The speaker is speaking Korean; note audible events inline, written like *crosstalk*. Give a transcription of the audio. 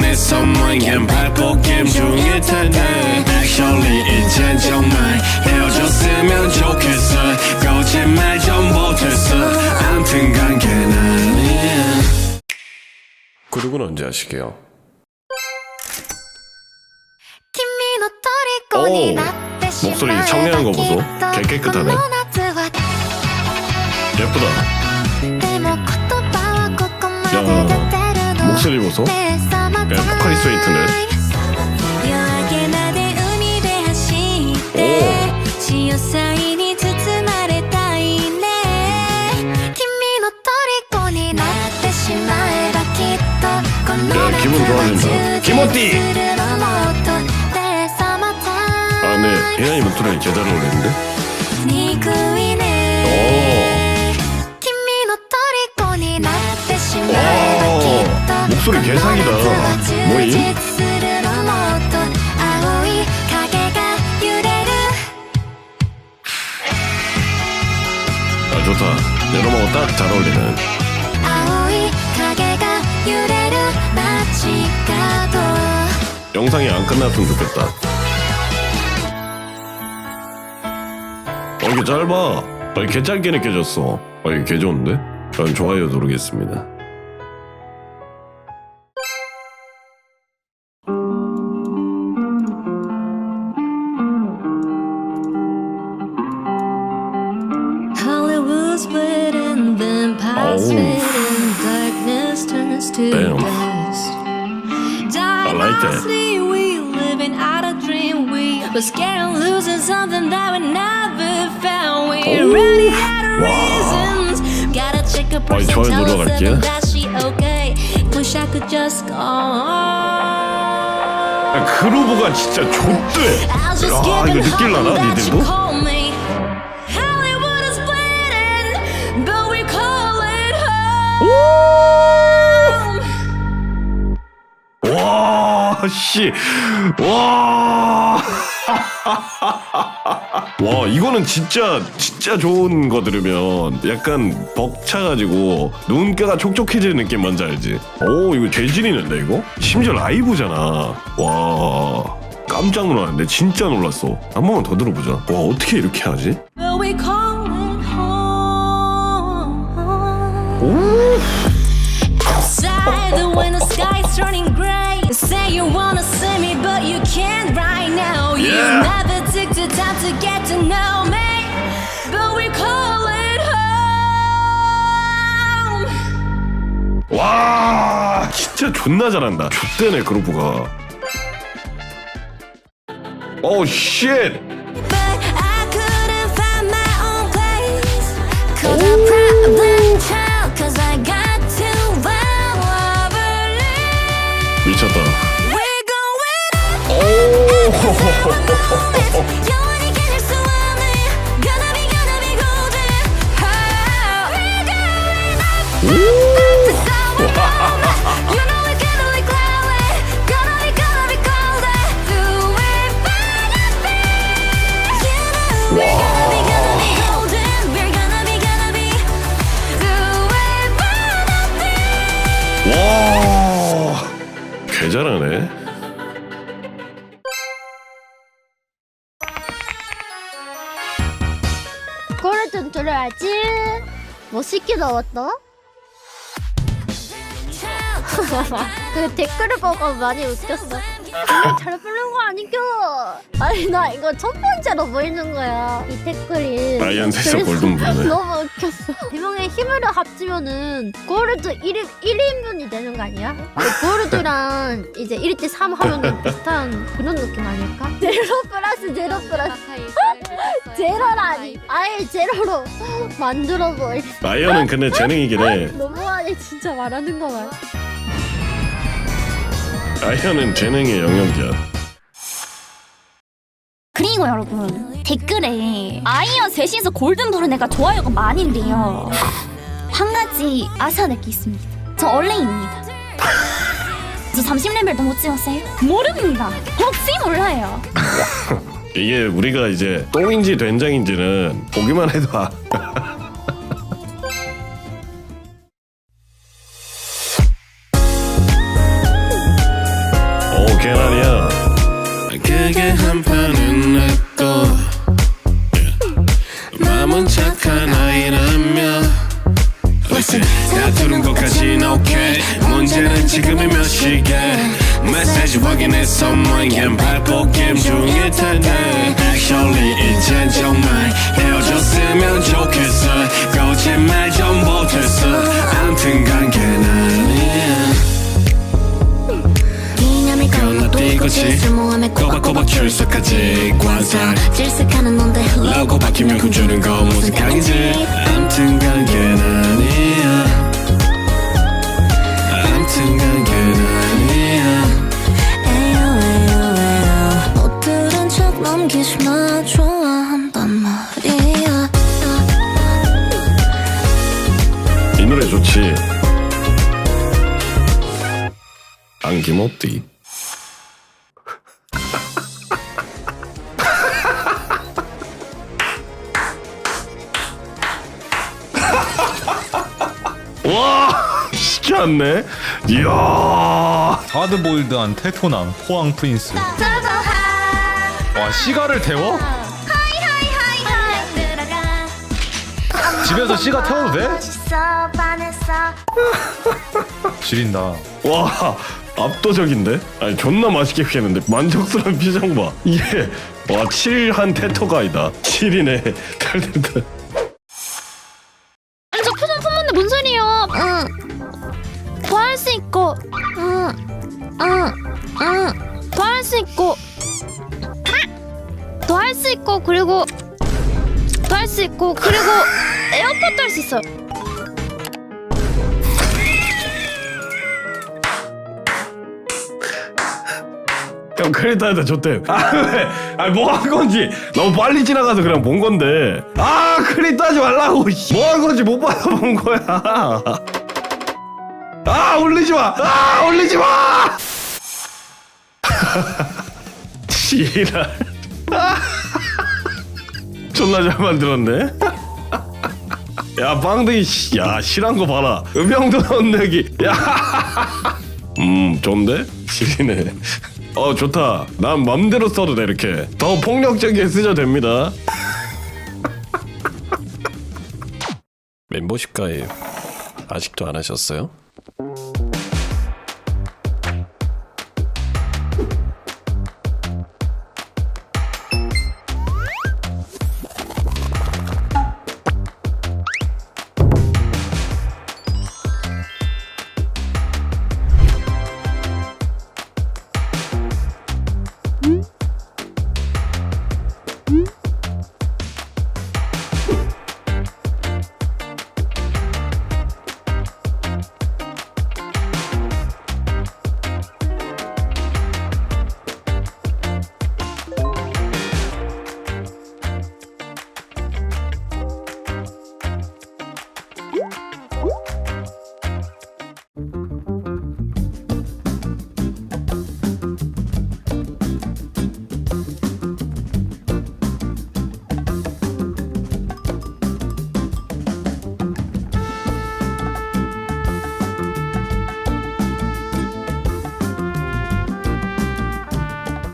내 소망엔 발볶음 중일 텐데 Actually 이젠 정말 헤어졌으면 좋겠어. 거짓말 좀 못했어. 암튼 관계는 그룹은 언제 하시게요? 오 목소리 청량한 거 보소. 개 깨끗하네. 예쁘다. 야. 들리면서 그냥 포카리 스웨이트는 네, 기분 좋아진다 김호띠 아네 예나이 목소리랑 제대로 올리는데 목소리 개상이다. 뭐임? 아 좋다. 내 로마와 딱잘 어울리는. 영상이 안 끝났으면 좋겠다. 어, 이게 짧아. 아, 이게 짧게 느껴졌어. 아, 이게 개 좋은데? 난 좋아요 누르겠습니다. Us 눌러갈게요. that she okay. Wish I could just go on. 아, 그루브가 진짜 좋대. I'll just 아, give 이거 it 느낄라나, hope that you 니들도? 씨. 와. *laughs* 와, 이거는 진짜, 진짜 좋은 거 들으면 약간 벅차가지고 눈가가 촉촉해지는 느낌 뭔지 알지? 오, 이거 재질이 는데 이거? 심지어 라이브잖아. 와. 깜짝 놀랐는데 진짜 놀랐어. 한 번만 더 들어보자. 와, 어떻게 이렇게 하지? We home. 오. You wanna see me, but you can't right now. You Yeah. never took the time to get to know me. But we call it home. 와, 진짜 존나 잘한다. 좆대네, 그루브가. 오, 쉣. But I couldn't find my own place Cause I'm problem child Cause I got to believe 미쳤다. 와, 개 잘하네. 좀 들어야지. 멋있게 나왔다. 그 댓글을 보고 많이 웃겼어. 잘 부른 거 아니겨. 아니 나 이거 첫 번째로 보이는 거야. 이 댓글이. 라이언 셋이서 그래서 골든 부르네. *laughs* 너무 웃겼어. 네 명의 힘을 합치면은 고르드 1인 1인분이 되는 거 아니야? 고르드랑 *laughs* 이제 1대 3 하면은 *laughs* 비슷한 그런 느낌 아닐까? 제로 플러스 제로 플러스 제로라니 아예 제로로 만들어 버리. 라이언은 근데 재능이긴 해. 너무하네 진짜 말하는 거 봐. 라이언은 재능의 영역이야. 그리고 여러분 댓글에 아이언 셋이서 골든 도른 애가 좋아요가 많은데요 한 가지 아셔야 될게 있습니다 저 얼랭입니다 저 30레벨도 못 찍었어요? 모릅니다 혹시 몰라요 이게 우리가 이제 똥인지 된장인지는 보기만 해도 아. *laughs* 계란이야. 그게 한 판은 냈고 마음은 착한 아이라며. Listen 다투는 것까진 오케이 문제는 지금이 몇 시게. 메시지 확인해서 뭐엔 발포 게임 중일 텐데. Actually 이젠 정말 헤어졌으면 좋겠어. 거짓말 좀 못했어. 암튼 관계는 꼬박꼬박 출석하지 관상. 질색하는 넌데 라고 박히면 훔주는 거 무슨 강이지. 암튼 관계는 아니야. 암튼 관계는 아니야. 에요 에요 에요. 못 들은 척 넘기지 마. 좋아한단 말이야. 이 노래 좋지? 안김없디 와 쉽지 않네? 이야. 하드보일드한 테토남 포항 프린스. 와 시가를 태워? 집에서 시가 태워도 돼? *laughs* 지린다. 와 압도적인데? 아니 존나 맛있게 피했는데? 만족스러운 표정 봐. 이게 와 7한 테토가이다. 7이네. 달달달 수 있고, 더 할 수 있고 그리고 더 할 수 있고 그리고 에어팟도 할 수 있어. 형 크리타한테 줬대. 아 왜? 아니 뭐한 건지. 너무 빨리 지나가서 그냥 본 건데. 아 크리타 하지 말라고 뭐 한 건지 못 받아본 거야. 아 올리지 마 아 올리지 마 *laughs* 지랄. *laughs* 존나 잘 만들었네. *laughs* 야 빵댕이 씨, 야 실한 거 봐라. 음영도 넣었네 여기. 야 음 좋은데? 지리네. 어 좋다. 난 맘대로 써도 돼 이렇게. 더 폭력적이게 쓰셔도 됩니다. 멤버십 가입 아직도 안 하셨어요?